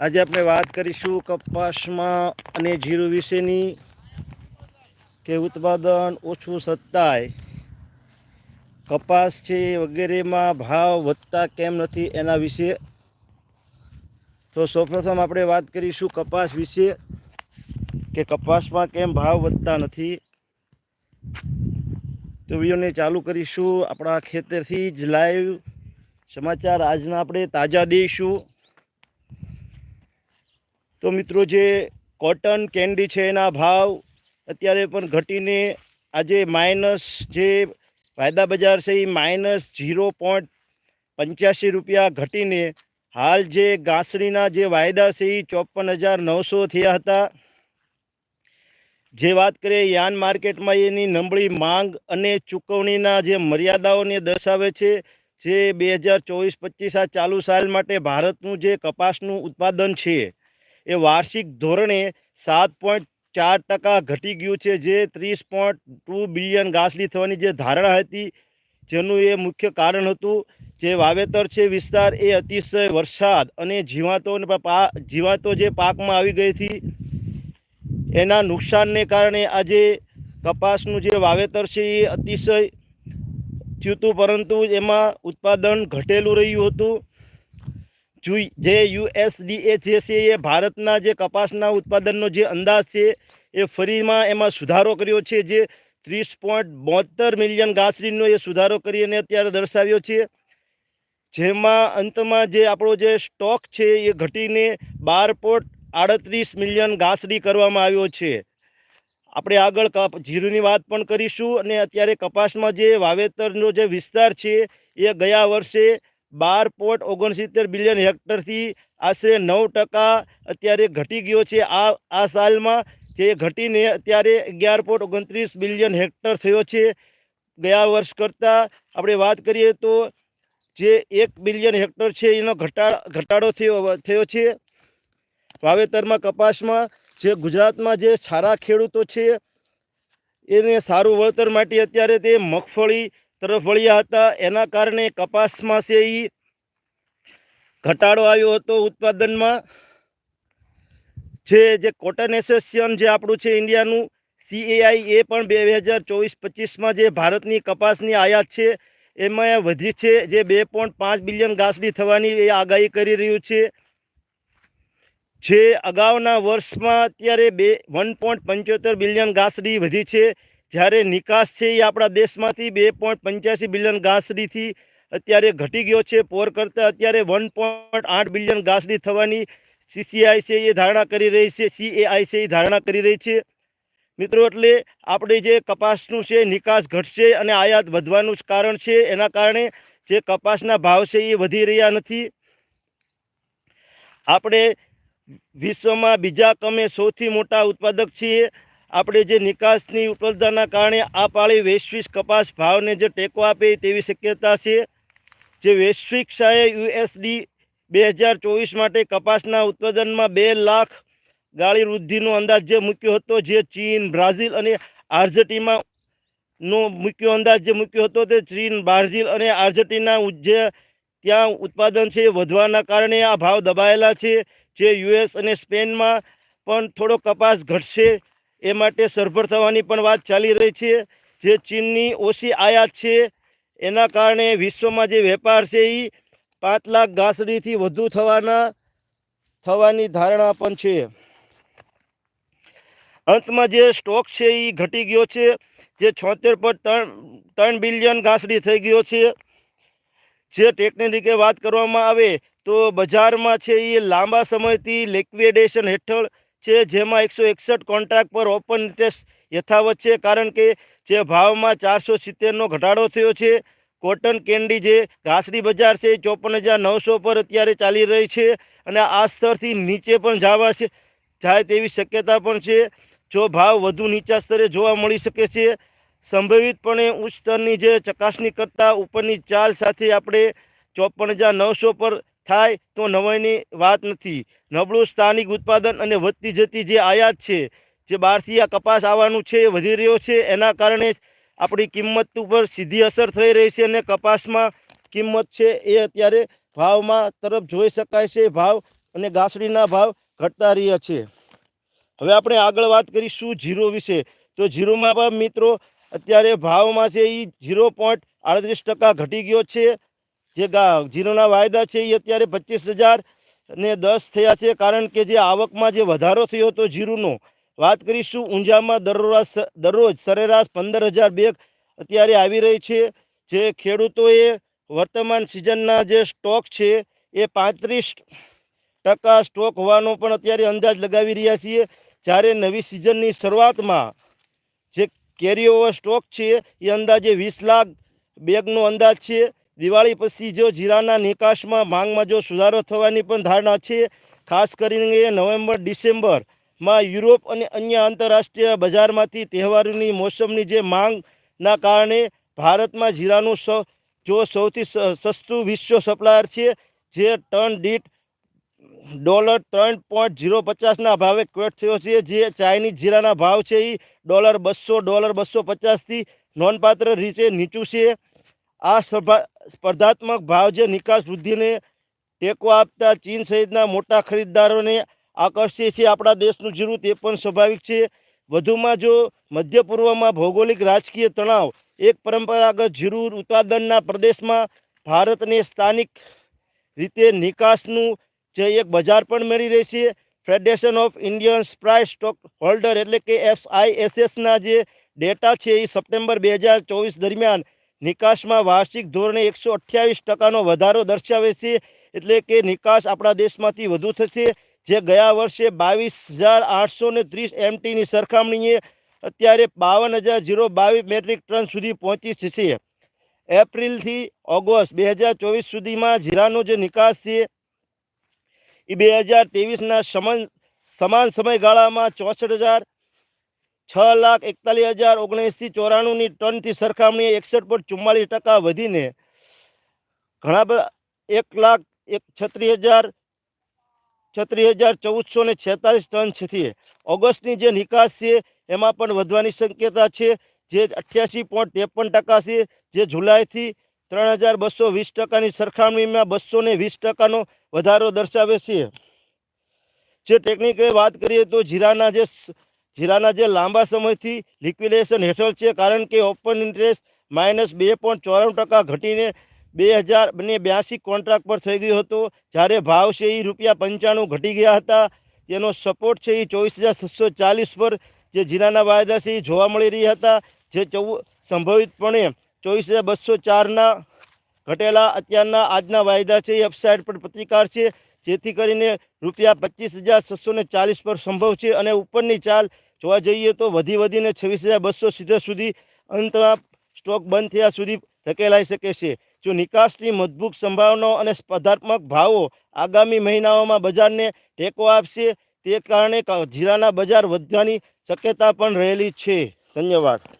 આજે આપણે વાત કરીશું કપાસમાં અને જીરું વિશેની. કે ઉત્પાદન ઓછું સત્તાય કપાસ છે વગેરેમાં ભાવ વધતા કેમ નથી એના વિશે. તો સૌપ્રથમ આપણે વાત કરીશું કપાસ વિશે, કે કપાસમાં કેમ ભાવ વધતા નથી. તો વિડીયોને ચાલુ કરીશું. આપણા ખેતરથી જ લાઈવ સમાચાર આજના આપણે તાજા દઈશું. તો મિત્રો જે કોટન કેન્ડી છે એના ભાવ અત્યારે પણ ઘટીને આજે માઇનસ જે વાયદા બજાર છે એ માઇનસ ઝીરો પોઈન્ટ પંચ્યાસી રૂપિયા ઘટીને હાલ જે ગાંસડીના જે વાયદા છે એ ચોપન હજાર નવસો થયા હતા. જે વાત કરીએ યાન માર્કેટમાં એની નબળી માંગ અને ચૂકવણીના જે મર્યાદાઓને દર્શાવે છે, જે બે હજાર ચોવીસ પચીસ આ ચાલુ સાલ માટે ભારતનું જે કપાસનું ઉત્પાદન છે એ વાર્ષિક ધોરણે સાત પોઈન્ટ ચાર ટકા ઘટી ગયું છે, જે ત્રીસ પોઈન્ટ ટુ બિલિયન ઘાસડી થવાની જે ધારણા હતી, જેનું એ મુખ્ય કારણ હતું. જે વાવેતર છે, વિસ્તાર એ અતિશય વરસાદ અને જીવાતો જીવાતો જે પાકમાં આવી ગઈ હતી, એના નુકસાનને કારણે આજે કપાસનું જે વાવેતર છે, એ અતિશય થયું હતું, પરંતુ એમાં ઉત્પાદન ઘટેલું રહ્યું હતું. જુ- યુએસડીએ જે છે એ ભારતના જે કપાસના ઉત્પાદનનો જે અંદાજ છે, એ ફરીમાં એમાં સુધારો કર્યો છે, જે ત્રીસ પોઈન્ટ બોતેર મિલિયન ઘાસડીનો એ સુધારો કરીને અત્યારે દર્શાવ્યો છે. જેમાં અંતમાં જે આપણો જે સ્ટોક છે, એ ઘટીને બાર પોઈન્ટ આડત્રીસ મિલિયન ઘાસડી કરવામાં આવ્યો છે. આપણે આગળ કપ, જીરુની વાત પણ કરીશું અને અત્યારે કપાસમાં જે વાવેતરનો જે વિસ્તાર છે, એ ગયા વર્ષે બાર પોઈન્ટ ઓગણસિત્તેર બિલિયન હેક્ટરથી આશરે નવ ટકા અત્યારે ઘટી ગયો છે. આ આ સાલમાં જે ઘટીને અત્યારે અગિયાર પોઈન્ટ ઓગણત્રીસ બિલિયન હેક્ટર થયો છે. ગયા વર્ષ કરતાં આપણે વાત કરીએ તો જે એક બિલિયન હેક્ટર છે એનો ઘટા ઘટાડો થયો થયો છે. વાવેતરમાં, કપાસમાં, જે ગુજરાતમાં જે સારા ખેડૂતો છે, એને સારું વળતર માટે અત્યારે તે મગફળી તરફ વળ્યા હતા. એના કારણે કપાસમાં છે એ ઘટાડો આવ્યો હતો ઉત્પાદનમાં. જે જે કોટન એસોસિએશન જે આપણું છે ઇન્ડિયાનું સીએઆઈ એ પણ બે હજાર ચોવીસ પચીસમાં જે ભારતની કપાસની આયાત છે, એમાં વધી છે. જે બે પોઈન્ટ પાંચ બિલિયન ગાસડી થવાની એ આગાહી કરી રહ્યું છે. જે અગાઉના વર્ષમાં અત્યારે બે વન પોઈન્ટ પંચોતેર બિલિયન ગાસડી વધી છે. જ્યારે નિકાસ છે એ આપણા દેશમાંથી બે પોઈન્ટ પંચ્યાસી બિલિયન ઘાસડીથી અત્યારે ઘટી ગયો છે. પોર કરતાં અત્યારે વન પોઈન્ટ આઠ બિલિયન ઘાસડી થવાની સીસીઆઈ છે એ ધારણા કરી રહી છે. સીએઆઈ છે એ ધારણા કરી રહી છે. મિત્રો, એટલે આપણે જે કપાસનું છે, નિકાસ ઘટશે અને આયાત વધવાનું જ કારણ છે. એના કારણે જે કપાસના ભાવ છે એ વધી રહ્યા નથી. આપણે વિશ્વમાં બીજા કમે સૌથી મોટા ઉત્પાદક છીએ. આપણે જે નિકાસની ઉપલબ્ધતાના કારણે આ પાળી વૈશ્વિક કપાસ ભાવને જે ટેકો આપે તેવી શક્યતા છે. જે વૈશ્વિક શાહે યુએસડી બે હજાર ચોવીસ માટે કપાસના ઉત્પાદનમાં બે લાખ ગાળી વૃદ્ધિનો અંદાજ જે મૂક્યો હતો, જે ચીન, બ્રાઝિલ અને આર્જેન્ટિનામાં નો મુખ્ય અંદાજ જે મૂક્યો હતો તે ચીન, બ્રાઝિલ અને આર્જેન્ટિના જે ત્યાં ઉત્પાદન છે વધવાના કારણે આ ભાવ દબાયેલા છે. જે યુએસ અને સ્પેનમાં પણ થોડો કપાસ ઘટશે. એ માટે સરભર થવાની પણ વાત ચાલી રહી છે. જે ચીનની ઓછી આયાત છે, એના કારણે વિશ્વમાં જે વેપાર છે એ પાંચ લાખ ઘાસડીથી વધુ થવાના, થવાની ધારણા પણ છે. અંતમાં જે સ્ટોક છે એ ઘટી ગયો છે, જે છોતેર પર ત્રણ ત્રણ બિલિયન ઘાસડી થઈ ગયો છે. જે ટેકનિકે વાત કરવામાં આવે તો બજારમાં છે એ લાંબા સમયથી લિક્વિડેશન હેઠળ છે, જેમાં એકસો એકસઠ કોન્ટ્રાક્ટ પર ઓપન ટેસ્ટ યથાવત છે, કારણ કે જે ભાવમાં ચારસો સિત્તેરનો ઘટાડો થયો છે. કોટન કેન્ડી જે ઘાસડી બજાર છે, એ ચોપન હજાર નવસો પર અત્યારે ચાલી રહી છે અને આ સ્તરથી નીચે પણ જવા છે, જાય તેવી શક્યતા પણ છે. જો ભાવ વધુ નીચા સ્તરે જોવા મળી શકે છે, સંભવિતપણે ઉચ્ચ સ્તરની જે ચકાસણી કરતાં ઉપરની ચાલ સાથે આપણે ચોપન હજાર નવસો પર થાય તો નવાઈની વાત નથી. નબળું સ્થાનિક ઉત્પાદન અને વધતી જતી જે આયાત છે, જે બહારથી આ કપાસ આવવાનું છે, એ વધી રહ્યો છે. એના કારણે આપણી કિંમત ઉપર સીધી અસર થઈ રહી છે અને કપાસમાં કિંમત છે એ અત્યારે ભાવમાં તરફ જોઈ શકાય છે. ભાવ અને ગાંસડીના ભાવ ઘટતા રહ્યા છે. હવે આપણે આગળ વાત કરીશું જીરો વિશે. તો જીરોમાં પણ મિત્રો અત્યારે ભાવમાં છે એ ઝીરો પોઈન્ટ આડત્રીસ ટકા ઘટી ગયો છે. જે જીરોના વાયદા છે એ અત્યારે પચીસ હજાર ને દસ થયા છે. કારણ કે જે આવકમાં જે વધારો થયો હતો જીરુનો, વાત કરીશું ઊંઝામાં દરરોજ દરરોજ સરેરાશ પંદર હજાર બેગ અત્યારે આવી રહી છે. જે ખેડૂતોએ વર્તમાન સિઝનના જે સ્ટોક છે એ પાંત્રીસ ટકા સ્ટોક હોવાનો પણ અત્યારે અંદાજ લગાવી રહ્યા છીએ. જ્યારે નવી સિઝનની શરૂઆતમાં જે કેરીઓવર સ્ટોક છે એ અંદાજે વીસ લાખ બેગનો અંદાજ છે. દિવાળી પછી જો જીરાના નિકાસમાં માંગમાં જો સુધારો થવાની પણ ધારણા છે, ખાસ કરીને નવેમ્બર, ડિસેમ્બરમાં યુરોપ અને અન્ય આંતરરાષ્ટ્રીય બજારમાંથી તહેવારોની મોસમની જે માંગના કારણે ભારતમાં જીરાનું સૌ, જો સૌથી સસ્તું વિશ્વ સપ્લાયર છે, જે ટન દીઠ ડોલર ત્રણ પોઈન્ટ ઝીરો પચાસના ભાવે ક્વેટ થયો છે, જે ચાઇનીઝ જીરાના ભાવ છે એ ડોલર બસો ડોલર બસો પચાસથી નોંધપાત્ર રીતે નીચું છે. આ સ્પર્ધાત્મક ભાવ જે નિકાસ વૃદ્ધિને ટેકો આપતા ચીન સહિતના મોટા ખરીદદારોને આકર્ષે છે આપણા દેશનું જીરું, તે પણ સ્વાભાવિક છે. વધુમાં જો મધ્ય પૂર્વમાં ભૌગોલિક રાજકીય તણાવ એક પરંપરાગત જીરું ઉત્પાદનના પ્રદેશમાં ભારતને સ્થાનિક રીતે નિકાસનું જે એક બજાર પણ મળી રહી છે. Federation of Indian price stock holder એટલે કે એફઆઈએસએસના જે ડેટા છે એ સપ્ટેમ્બર બે હજાર ચોવીસ દરમિયાન નિકાસમાં વાર્ષિક ધોરણે એકસો અઠ્યાવીસ ટકાનો વધારો દર્શાવે છે, એટલે કે નિકાસ આપણા દેશમાંથી વધુ થશે. જે ગયા વર્ષે બાવીસ હજાર આઠસો ને ત્રીસ એમટીની સરખામણીએ અત્યારે બાવન હજાર જીરો બાવીસ મેટ્રિક ટન સુધી પહોંચી છે. એપ્રિલથી ઓગસ્ટ બે હજાર ચોવીસ સુધીમાં જીરાનો જે નિકાસ છે, એ બે હજાર ત્રેવીસના સમાન સમાન સમયગાળામાં ચોસઠ હજાર છ લાખ એકતાલીસ હજાર ઓગણએંસી ચોરાણુંની ટનથી સરખામણીએ એકસઠ પોઈન્ટ ચુમ્માલીસ ટકા વધીને ઘણા બધા એક લાખ એક છત્રીસ હજાર છત્રીસ હજાર ચૌદસો ને છેતાલીસ ટન છે. ઓગસ્ટની જે નિકાસ છે, એમાં પણ વધવાની શક્યતા છે, જે અઠ્યાસી પોઈન્ટ ત્રેપન ટકા છે, જે જુલાઈથી ત્રણ હજાર બસો વીસ ટકાની સરખામણીમાં બસો ને વીસ ટકાનો વધારો દર્શાવે છે. જે ટેકનિકલ વાત કરીએ તો જીરાના જે જીરાના જે લાંબા સમયથી લિક્વિડેશન હેઠળ છે, કારણ કે ઓપન ઇન્ટરેસ્ટ માઇનસ બે પોઈન્ટ ચોરાણું ટકા ઘટીને બે હજાર ને બ્યાસી કોન્ટ્રાક્ટ પર થઈ ગયો હતો. જ્યારે ભાવ છે એ રૂપિયા પંચાણું ઘટી ગયા હતા. તેનો સપોર્ટ છે એ ચોવીસ હજાર છસો ચાલીસ પર જે જીરાના વાયદા છે એ જોવા મળી રહ્યા હતા. જે ચૌ સંભવિતપણે ચોવીસ હજાર બસો ચારના ઘટેલા અત્યારના આજના વાયદા છે એ અપસાઇડ પર પ્રતિકાર છે. જેથી કરીને રૂપિયા પચીસ હજાર છસો ને ચાલીસ પર સંભવ છે અને ઉપરની ચાલ જોવા જઈએ તો વધી વધીને છવ્વીસ હજાર બસો સીધા સુધી અંતના સ્ટોક બંધ થયા સુધી ધકેલાઈ શકે છે. જો નિકાસની મજબૂત સંભાવનાઓ અને સ્પર્ધાત્મક ભાવો આગામી મહિનાઓમાં બજારને ટેકો આપશે, તે કારણે જીરાના બજાર વધવાની શક્યતા પણ રહેલી છે. ધન્યવાદ.